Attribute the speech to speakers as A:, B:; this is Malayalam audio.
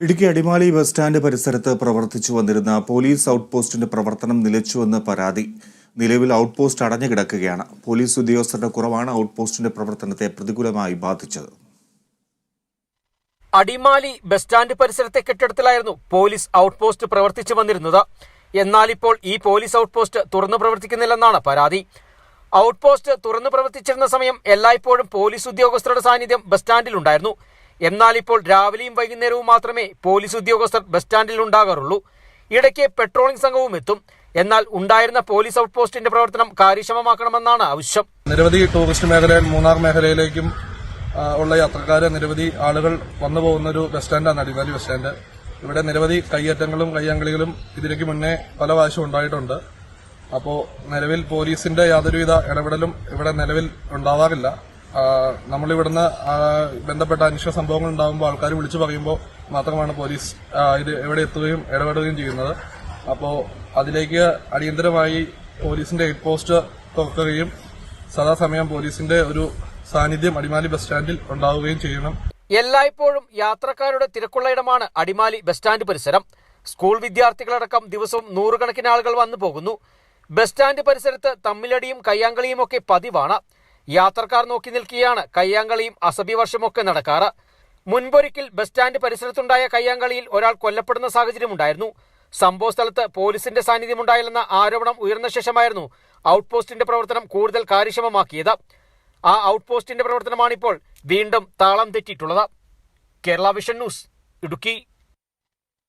A: ഇടുക്കി അടിമാലി ബസ് സ്റ്റാൻഡ് പരിസരത്ത് പ്രവർത്തിച്ചു വന്നിരുന്ന പോലീസ് ഔട്ട് പോസ്റ്റിന്റെ പ്രവർത്തനം നിലച്ചുവെന്ന് പരാതി. നിലവിൽ ഔട്ട് പോസ്റ്റ് അടഞ്ഞു കിടക്കുകയാണ് പോലീസ് ഉദ്യോഗസ്ഥരുടെ കുറവാണ് ഔട്ട് പോസ്റ്റിന്റെ പ്രവർത്തനത്തെ പ്രതികൂലമായി ബാധിച്ചത്.
B: അടിമാലി ബസ് സ്റ്റാൻഡ് പരിസരത്തെ കെട്ടിടത്തിലായിരുന്നു പോലീസ് ഔട്ട് പോസ്റ്റ് പ്രവർത്തിച്ചു വന്നിരുന്നത്. എന്നാൽ ഇപ്പോൾ ഈ പോലീസ് ഔട്ട് പോസ്റ്റ് തുറന്നു പ്രവർത്തിക്കുന്നില്ലെന്നാണ് പരാതി. ഔട്ട് പോസ്റ്റ് തുറന്നു പ്രവർത്തിച്ചിരുന്ന സമയം എല്ലായ്പ്പോഴും പോലീസ് ഉദ്യോഗസ്ഥരുടെ സാന്നിധ്യം ബസ് സ്റ്റാൻഡിലുണ്ടായിരുന്നു. എന്നാൽ ഇപ്പോൾ രാവിലെയും വൈകുന്നേരവും മാത്രമേ പോലീസ് ഉദ്യോഗസ്ഥർ ബസ് സ്റ്റാൻഡിൽ ഉണ്ടാകാറുള്ളൂ. ഇടയ്ക്ക് പെട്രോളിംഗ് സംഘവും എത്തും. എന്നാൽ ഉണ്ടായിരുന്ന പോലീസ് ഔട്ട് പോസ്റ്റിന്റെ പ്രവർത്തനം കാര്യക്ഷമമാക്കണമെന്നാണ് ആവശ്യം.
C: നിരവധി ടൂറിസ്റ്റ് മേഖലയിൽ മൂന്നാർ മേഖലയിലേക്കും ഉള്ള യാത്രക്കാരെ നിരവധി ആളുകൾ വന്നു പോകുന്ന ഒരു ബസ് സ്റ്റാൻഡാണ് അടിമാലി ബസ് സ്റ്റാൻഡ്. ഇവിടെ നിരവധി കയ്യേറ്റങ്ങളും കയ്യങ്കളികളും ഇതിലേക്ക് മുന്നേ പല പ്രാവശ്യം ഉണ്ടായിട്ടുണ്ട്. അപ്പോൾ നിലവിൽ പോലീസിന്റെ യാതൊരുവിധ ഇടപെടലും ഇവിടെ നിലവിൽ ഉണ്ടാവാറില്ല. നമ്മളിവിടുന്ന് ബന്ധപ്പെട്ട അനിഷ്ട സംഭവങ്ങൾ ഉണ്ടാകുമ്പോൾ ആൾക്കാർ വിളിച്ചു പറയുമ്പോൾ മാത്രമാണ് പോലീസ് ഇത് എവിടെ എത്തുകയും ഇടപെടുകയും ചെയ്യുന്നത്. അപ്പോൾ അതിലേക്ക് അടിയന്തരമായി പോലീസിന്റെ ഹെഡ് പോസ്റ്റ് തുറക്കുകയും സദാസമയം പോലീസിന്റെ ഒരു സാന്നിധ്യം അടിമാലി ബസ് സ്റ്റാൻഡിൽ ഉണ്ടാവുകയും ചെയ്യണം.
B: എല്ലായ്പ്പോഴും യാത്രക്കാരുടെ തിരക്കുള്ള ഇടമാണ് അടിമാലി ബസ് സ്റ്റാൻഡ് പരിസരം. സ്കൂൾ വിദ്യാർത്ഥികളടക്കം ദിവസവും നൂറുകണക്കിന് ആളുകൾ വന്നു പോകുന്നു ബസ് സ്റ്റാൻഡ് പരിസരത്ത് തമ്മിലടിയും കയ്യാങ്കളിയും ഒക്കെ പതിവാണ്. യാത്രക്കാർ നോക്കി നിൽക്കുകയാണ് കയ്യാങ്കളിയും അസഭ്യവർഷമൊക്കെ നടക്കാറ്. മുൻപൊരിക്കൽ ബസ് സ്റ്റാൻഡ് പരിസരത്തുണ്ടായ കയ്യാങ്കളിയിൽ ഒരാൾ കൊല്ലപ്പെടുന്ന സാഹചര്യമുണ്ടായിരുന്നു. സംഭവ സ്ഥലത്ത് പോലീസിന്റെ സാന്നിധ്യമുണ്ടായില്ലെന്ന ആരോപണം ഉയർന്ന ശേഷമായിരുന്നു ഔട്ട് പോസ്റ്റിന്റെ പ്രവർത്തനം കൂടുതൽ കാര്യക്ഷമമാക്കിയത്. ആ ഔട്ട് പോസ്റ്റിന്റെ പ്രവർത്തനമാണിപ്പോൾ വീണ്ടും താളം തെറ്റിയിട്ടുള്ളത്. Kerala vision news Idukki.